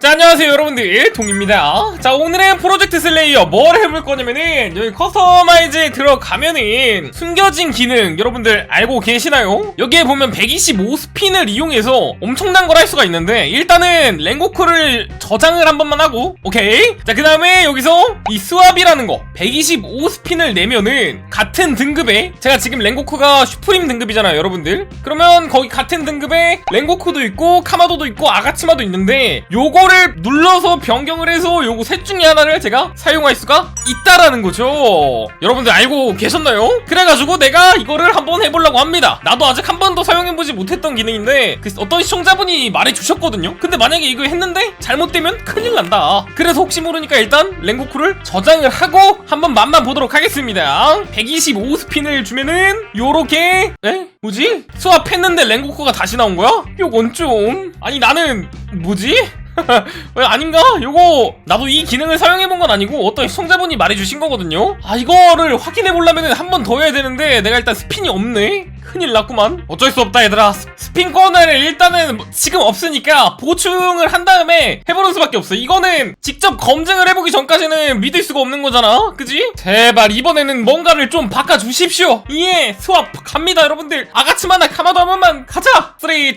자 안녕하세요 여러분들. 동입니다. 자 오늘의 프로젝트 슬레이어 뭘 해볼 거냐면은 여기 커스터마이즈에 들어가면은 숨겨진 기능 여러분들 알고 계시나요? 여기에 보면 125스핀을 이용해서 엄청난 걸 할 수가 있는데 일단은 랭고크를 저장을 한 번만 하고 오케이? 자 그 다음에 여기서 이 스왑이라는 거 125스핀을 내면은 같은 등급에 제가 지금 랭고크가 슈프림 등급이잖아요 여러분들. 그러면 거기 같은 등급에 랭고크도 있고 카마도도 있고 아가치마도 있는데 요거 를 눌러서 변경을 해서 요거 셋 중에 하나를 제가 사용할 수가 있다라는 거죠 여러분들 알고 계셨나요? 그래가지고 내가 이거를 한번 해보려고 합니다 나도 아직 한 번도 사용해보지 못했던 기능인데 그 어떤 시청자분이 말해주셨거든요 근데 만약에 이거 했는데 잘못되면 큰일 난다 그래서 혹시 모르니까 일단 랭고쿠를 저장을 하고 한번 맛만 보도록 하겠습니다 125스핀을 주면은 요렇게 에? 뭐지? 수압했는데 랭고쿠가 다시 나온 거야? 요건 좀 아니 나는 뭐지? 왜 아닌가? 요거 나도 이 기능을 사용해본 건 아니고 어떤 시청자분이 말해주신 거거든요. 아 이거를 확인해보려면 한 번 더 해야 되는데 내가 일단 스핀이 없네. 큰일 났구만. 어쩔 수 없다 얘들아. 스- 스핀 코너를 일단은 뭐 지금 없으니까 보충을 한 다음에 해보는 수밖에 없어. 이거는 직접 검증을 해보기 전까지는 믿을 수가 없는 거잖아. 그지? 제발 이번에는 뭔가를 좀 바꿔주십시오. 예 스왑 갑니다 여러분들. 아가츠마나 카마도 한 번만 가자. 3 2 1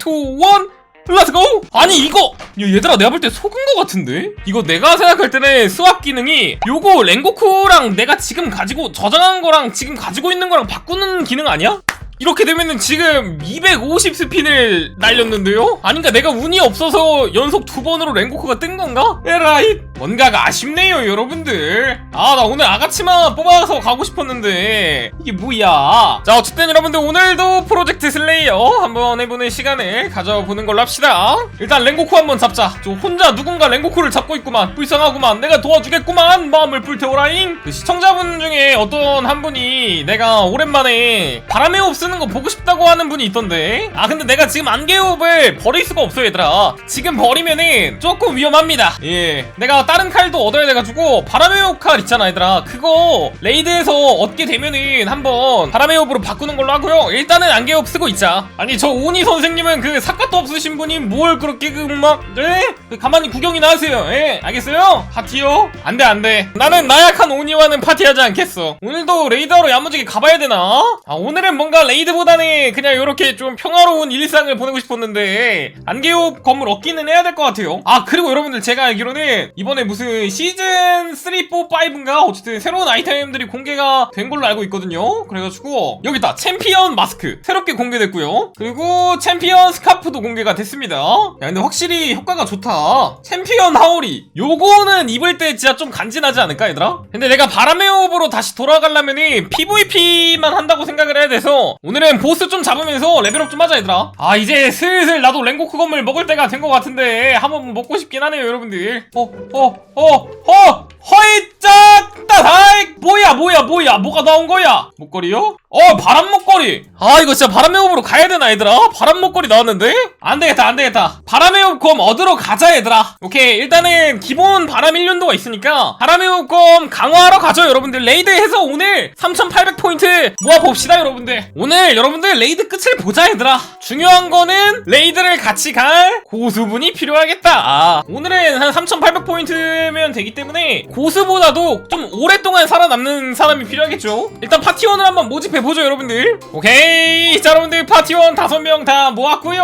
렛츠고! 아니 이거 야, 얘들아 내가 볼 때 속은 거 같은데? 이거 내가 생각할 때는 스왑 기능이 요거 랭고쿠랑 내가 지금 가지고 저장한 거랑 지금 가지고 있는 거랑 바꾸는 기능 아니야? 이렇게 되면은 지금 250 스핀을 날렸는데요? 아닌가 내가 운이 없어서 연속 두 번으로 랭고크가 뜬 건가? 에라이 뭔가가 아쉽네요 여러분들. 아 나 오늘 아가치마 뽑아서 가고 싶었는데. 이게 뭐야? 자 어쨌든 여러분들 오늘도 프로젝트 슬레이어 한번 해보는 시간을 가져보는 걸로 합시다. 일단 랭고쿠 한번 잡자. 저 혼자 누군가 랭고쿠를 잡고 있구만. 불쌍하구만. 내가 도와주겠구만. 마음을 불태워라잉. 그 시청자분 중에 어떤 한 분이 내가 오랜만에 바람의 호흡 쓰는 거 보고 싶다고 하는 분이 있던데. 아 근데 내가 지금 안개호흡을 버릴 수가 없어 얘들아. 지금 버리면은 조금 위험합니다. 예. 내가 다른 칼도 얻어야 돼가지고 바람의 호흡 칼 있잖아 얘들아 그거 레이드에서 얻게 되면은 한번 바람의 호흡으로 바꾸는 걸로 하고요 일단은 안개호흡 쓰고 있자 아니 저 오니 선생님은 그 사과도 없으신 분이 뭘 그렇게 그막 네? 그 가만히 구경이나 하세요 예 알겠어요? 파티요? 안돼 안돼 나는 나약한 오니와는 파티하지 않겠어 오늘도 레이더로 야무지게 가봐야 되나? 아 오늘은 뭔가 레이드보다는 그냥 이렇게 좀 평화로운 일상을 보내고 싶었는데 안개호흡 건물 얻기는 해야 될 것 같아요 아 그리고 여러분들 제가 알기로는 이번에 무슨 시즌 3, 4, 5인가? 어쨌든 새로운 아이템들이 공개가 된 걸로 알고 있거든요. 그래가지고 여기 있다 챔피언 마스크 새롭게 공개됐고요. 그리고 챔피언 스카프도 공개가 됐습니다. 야 근데 확실히 효과가 좋다. 챔피언 하오리. 요거는 입을 때 진짜 좀 간지나지 않을까 얘들아? 근데 내가 바람의 호흡으로 다시 돌아가려면은 PVP만 한다고 생각을 해야 돼서 오늘은 보스 좀 잡으면서 레벨업 좀 하자 얘들아. 아 이제 슬슬 나도 랭고크 건물 먹을 때가 된 것 같은데 한번 먹고 싶긴 하네요 여러분들. 어 어 어어 허이짝 따다이! 뭐야 뭐야 뭐야? 뭐가 나온 거야? 목걸이요? 어 바람 목걸이! 아 이거 진짜 바람의 호흡으로 가야 되나 얘들아? 바람 목걸이 나왔는데? 안 되겠다 안 되겠다. 바람의 호흡검 얻으러 가자 얘들아. 오케이 일단은 기본 바람 1년도가 있으니까 바람의 호흡검 강화하러 가죠 여러분들. 레이드해서 오늘 3800포인트 모아봅시다 여러분들. 오늘 여러분들 레이드 끝을 보자 얘들아. 중요한 거는 레이드를 같이 갈 고수분이 필요하겠다. 아, 오늘은 한 3800포인트 면 되기 때문에 고수보다도 좀 오랫동안 살아남는 사람이 필요하겠죠? 일단 파티원을 한번 모집해보죠 여러분들. 오케이. 자 여러분들 파티원 5명 다 모았고요.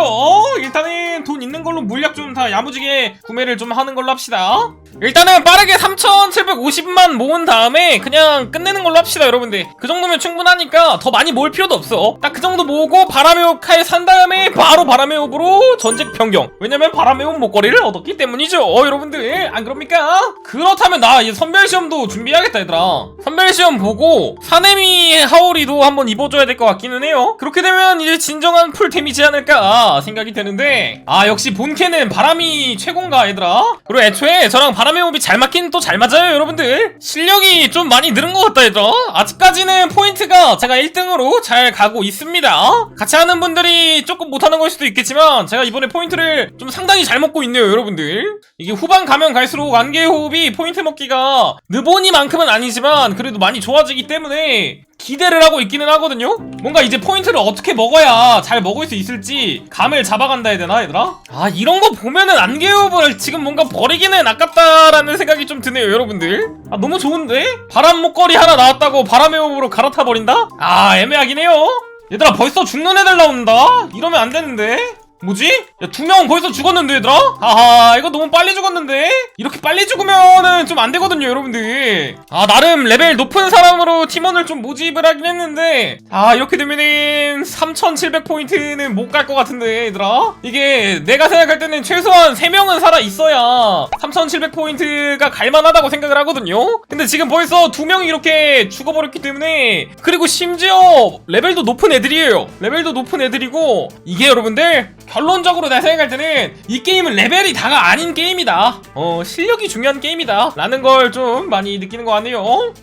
일단은 돈 있는 걸로 물약 좀 다 야무지게 구매를 좀 하는 걸로 합시다 일단은 빠르게 3,750만 모은 다음에 그냥 끝내는 걸로 합시다 여러분들. 그 정도면 충분하니까 더 많이 모을 필요도 없어. 딱 그 정도 모으고 바람의 호흡 칼산 다음에 바로 바람의 호흡으로 전직 변경. 왜냐면 바람의 호흡 목걸이를 얻었기 때문이죠 어, 여러분들. 안 그럽니까? 그렇다면 나 이제 선별시험도 준비해야겠다 얘들아. 선별시험 보고 사네미 하오리도 한번 입어줘야 될 것 같기는 해요. 그렇게 되면 이제 진정한 풀템이지 않을까 생각이 되는데. 아 역시 본캐는 바람이 최고인가 얘들아? 그리고 애초에 저랑 바람의 호흡이 잘 맞긴 또 잘 맞아요 여러분들. 실력이 좀 많이 늘은 것 같다 얘들아. 아직까지는 포인트가 제가 1등으로 잘 가고 있습니다. 같이 하는 분들이 조금 못하는 걸 수도 있겠지만 제가 이번에 포인트를 좀 상당히 잘 먹고 있네요 여러분들. 이게 후반 가면 갈수록 안개 호흡이 포인트 먹기가 느보니만큼은 아니지만 그래도 많이 좋아지기 때문에 기대를 하고 있기는 하거든요? 뭔가 이제 포인트를 어떻게 먹어야 잘 먹을 수 있을지 감을 잡아간다 해야 되나 얘들아? 아 이런 거 보면은 안개호흡을 지금 뭔가 버리기는 아깝다라는 생각이 좀 드네요 여러분들 아 너무 좋은데? 바람 목걸이 하나 나왔다고 바람의 호흡으로 갈아타 버린다? 아 애매하긴 해요 얘들아 벌써 죽는 애들 나온다? 이러면 안 되는데? 뭐지? 야, 두명 벌써 죽었는데, 얘들아? 하하, 이거 너무 빨리 죽었는데? 이렇게 빨리 죽으면은 좀 안 되거든요, 여러분들. 아, 나름 레벨 높은 사람으로 팀원을 좀 모집을 하긴 했는데, 아, 이렇게 되면은 3700포인트는 못 갈 것 같은데, 얘들아? 이게 내가 생각할 때는 최소한 3명은 살아있어야 3700포인트가 갈만하다고 생각을 하거든요? 근데 지금 벌써 두 명이 이렇게 죽어버렸기 때문에, 그리고 심지어 레벨도 높은 애들이에요. 레벨도 높은 애들이고, 이게 여러분들, 결론적으로 내가 생각할 때는 이 게임은 레벨이 다가 아닌 게임이다. 어, 실력이 중요한 게임이다. 라는 걸 좀 많이 느끼는 것 같네요.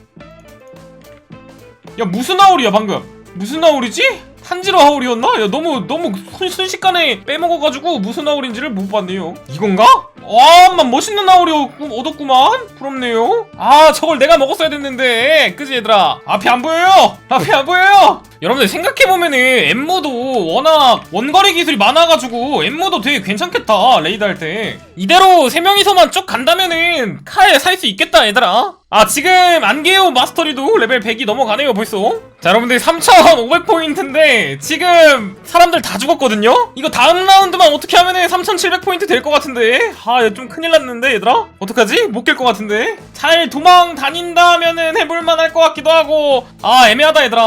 야, 무슨 하울이야, 방금? 무슨 하울이지? 한지로 하울이었나? 야, 너무, 너무 순, 순식간에 빼먹어가지고 무슨 하울인지를 못 봤네요. 이건가? 와, 만 멋있는 얻- 얻었구만? 부럽네요. 아, 저걸 내가 먹었어야 됐는데. 그지, 얘들아? 앞이 안 보여요! 앞이 안 보여요! 여러분들 생각해보면은 엠모도 워낙 원거리 기술이 많아가지고 엠모도 되게 괜찮겠다 레이드 할 때 이대로 세 명이서만 쭉 간다면은 칼살수 있겠다 얘들아 아 지금 안개요 마스터리도 레벨 100이 넘어가네요 벌써. 자 여러분들 3500포인트인데 지금 사람들 다 죽었거든요? 이거 다음 라운드만 어떻게 하면 은 3700포인트 될 것 같은데? 아 좀 큰일 났는데 얘들아? 어떡하지? 못 깰 것 같은데? 잘 도망 다닌다면은 해볼만 할 것 같기도 하고. 아 애매하다 얘들아.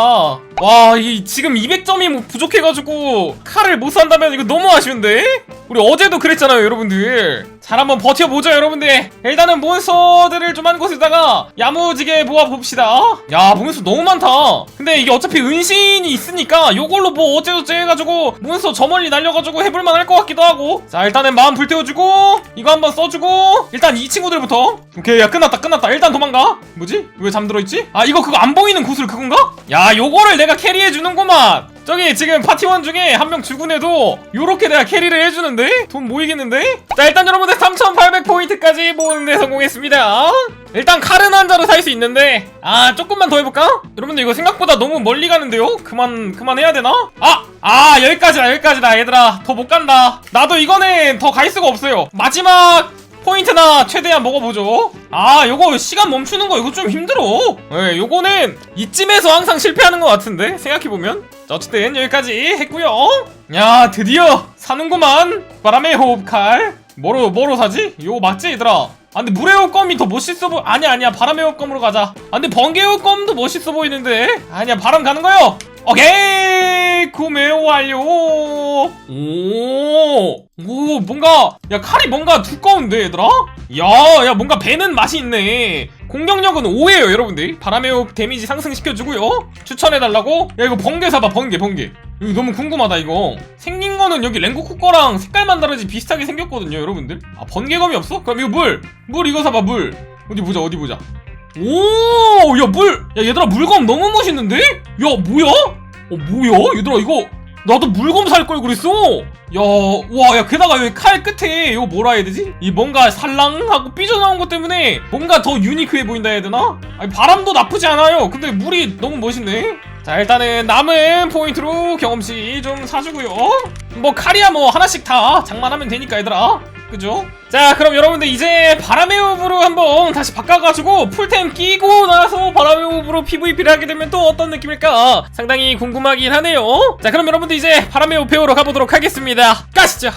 와, 이 지금 200점이 뭐 부족해가지고 칼을 못 산다면 이거 너무 아쉬운데? 우리 어제도 그랬잖아요, 여러분들. 잘 한번 버텨보죠, 여러분들. 일단은 몬스터들을 좀 한 곳에다가 야무지게 모아봅시다. 야, 몬스터 너무 많다. 근데 이게 어차피 은신이 있으니까 요걸로 뭐 어째저째 해가지고 몬스터 저 멀리 날려가지고 해볼만 할 것 같기도 하고. 자, 일단은 마음 불태워주고 이거 한번 써주고 일단 이 친구들부터. 오케이, 야 끝났다, 끝났다. 일단 도망가. 뭐지? 왜 잠들어있지? 아, 이거 그거 안 보이는 구슬 그건가? 야, 요거를 내가 캐리해주는구만. 저기 지금 파티원 중에 한 명 죽은 애도 요렇게 내가 캐리를 해주는데? 돈 모이겠는데? 자 일단 여러분들 3800포인트까지 모으는데 성공했습니다 일단 칼은 한 자로 살 수 있는데 아 조금만 더 해볼까? 여러분들 이거 생각보다 너무 멀리 가는데요? 그만 그만 해야 되나? 아! 아 여기까지다 여기까지다 얘들아 더 못 간다 나도 이거는 더 갈 수가 없어요 마지막 포인트나 최대한 먹어보죠. 아, 요거 시간 멈추는 거 이거 좀 힘들어. 예, 요거는 이쯤에서 항상 실패하는 것 같은데 생각해보면. 자, 어쨌든 여기까지 했고요. 야, 드디어 사는구만. 바람의 호흡 칼. 뭐로 뭐로 사지? 요거 맞지 얘들아? 아 근데 물의 호흡검이 더 멋있어 보 아니야 아니야 바람의 호흡검으로 가자 아 근데 번개 호흡검도 멋있어 보이는데 아니야 바람 가는 거요 오케이! 구매 완료! 오, 오 뭔가 야 칼이 뭔가 두꺼운데 얘들아? 야야 뭔가 배는 맛이 있네. 공격력은 5예요 여러분들. 바람의 호흡 데미지 상승시켜주고요. 추천해달라고? 야 이거 번개 사봐 번개 번개. 이거 너무 궁금하다 이거. 생긴 거는 여기 랭고쿠 거랑 색깔만 다르지 비슷하게 생겼거든요 여러분들. 아 번개검이 없어? 그럼 이거 물! 물 이거 사봐 물. 어디 보자 어디 보자. 오, 야, 물, 야, 얘들아, 물검 너무 멋있는데? 야, 뭐야? 어, 뭐야? 얘들아, 이거, 나도 물검 살걸 그랬어! 야, 와, 야, 게다가 여기 칼 끝에, 이거 뭐라 해야 되지? 이 뭔가 살랑하고 삐져나온 것 때문에 뭔가 더 유니크해 보인다 해야 되나? 아니, 바람도 나쁘지 않아요. 근데 물이 너무 멋있네? 자, 일단은 남은 포인트로 경험치 좀 사주고요. 뭐, 칼이야 뭐, 하나씩 다 장만하면 되니까, 얘들아. 그죠? 자 그럼 여러분들 이제 바람의 호흡으로 한번 다시 바꿔가지고 풀템 끼고 나서 바람의 호흡으로 PVP를 하게 되면 또 어떤 느낌일까? 상당히 궁금하긴 하네요. 자 그럼 여러분들 이제 바람의 호흡 배우러 가보도록 하겠습니다. 가시죠